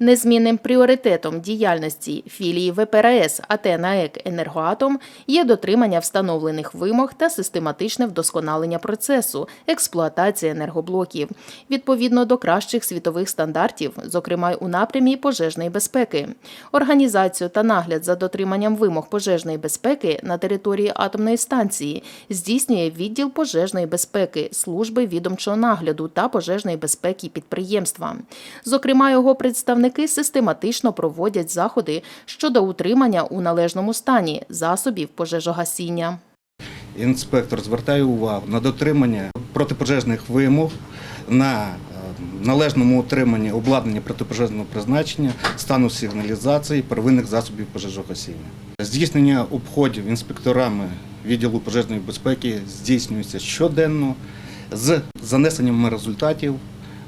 Незмінним пріоритетом діяльності філії ВПРС АТ «НАЕК Енергоатом є дотримання встановлених вимог та систематичне вдосконалення процесу експлуатації енергоблоків відповідно до кращих світових стандартів, зокрема у напрямі пожежної безпеки. Організацію та нагляд за дотриманням вимог пожежної безпеки на території атомної станції здійснює відділ пожежної безпеки служби відомчого нагляду та пожежної безпеки підприємства. Зокрема, його представники систематично проводять заходи щодо утримання у належному стані засобів пожежогасіння. Інспектор звертає увагу на дотримання протипожежних вимог, на е, належному утриманні обладнання протипожежного призначення, стану сигналізації первинних засобів пожежогасіння. Здійснення обходів інспекторами відділу пожежної безпеки здійснюється щоденно з занесенням результатів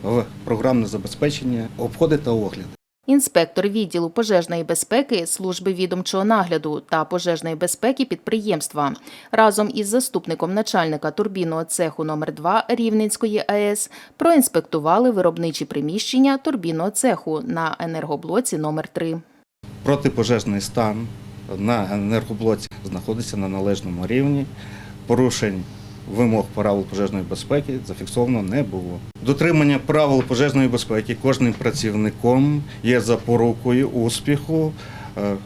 в програмне забезпечення, обходи та огляди. Інспектор відділу пожежної безпеки служби відомчого нагляду та пожежної безпеки підприємства разом із заступником начальника турбінного цеху номер 2 Рівненської АЕС проінспектували виробничі приміщення турбінного цеху на енергоблоці номер 3 Протипожежний стан на енергоблоці знаходиться на належному рівні. Порушень вимог правил пожежної безпеки зафіксовано не було. Дотримання правил пожежної безпеки кожним працівником є запорукою успіху е,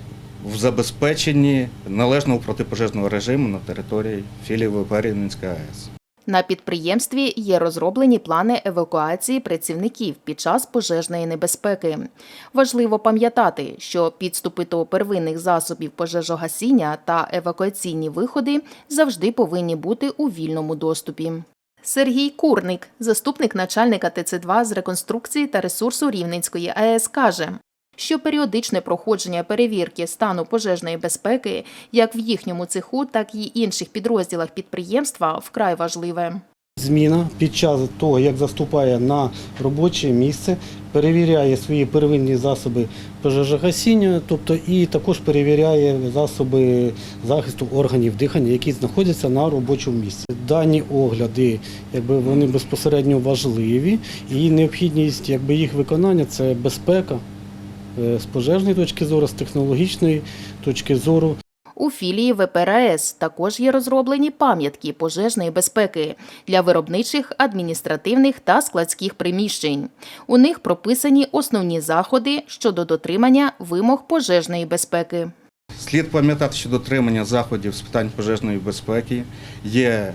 в забезпеченні належного протипожежного режиму на території філії ВП АЕС. На підприємстві є розроблені плани евакуації працівників під час пожежної небезпеки. Важливо пам'ятати, що підступи до первинних засобів пожежогасіння та евакуаційні виходи завжди повинні бути у вільному доступі. Сергій Курник, заступник начальника ТЦ2 з реконструкції та ресурсу Рівненської АЕС, каже, що періодичне проходження перевірки стану пожежної безпеки як в їхньому цеху, так і інших підрозділах підприємства вкрай важливе. Зміна під час того, як заступає на робоче місце, перевіряє свої первинні засоби пожежогасіння, тобто і також перевіряє засоби захисту органів дихання, які знаходяться на робочому місці. Дані огляди, якби вони безпосередньо важливі, і необхідність якби їх виконання це безпека з пожежної точки зору, з технологічної точки зору. У філії ВПРС також є розроблені пам'ятки пожежної безпеки для виробничих, адміністративних та складських приміщень. У них прописані основні заходи щодо дотримання вимог пожежної безпеки. Слід пам'ятати, що дотримання заходів з питань пожежної безпеки є е,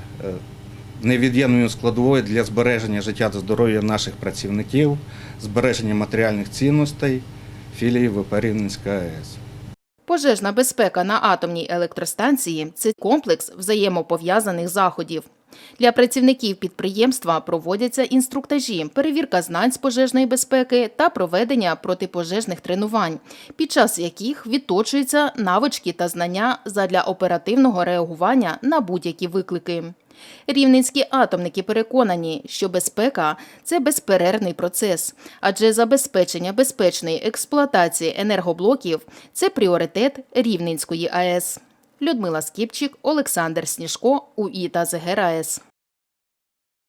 невід'ємною складовою для збереження життя та здоров'я наших працівників, збереження матеріальних цінностей філії ВП Рівненська АЕС. Пожежна безпека на атомній електростанції це комплекс взаємопов'язаних заходів. Для працівників підприємства проводяться інструктажі, перевірка знань з пожежної безпеки та проведення протипожежних тренувань, під час яких відточуються навички та знання задля оперативного реагування на будь-які виклики. Рівненські атомники переконані, що безпека це безперервний процес, адже забезпечення безпечної експлуатації енергоблоків це пріоритет Рівненської АЕС. Людмила Скіпчик, Олександр Сніжко, УІ та ЗГРАЕС.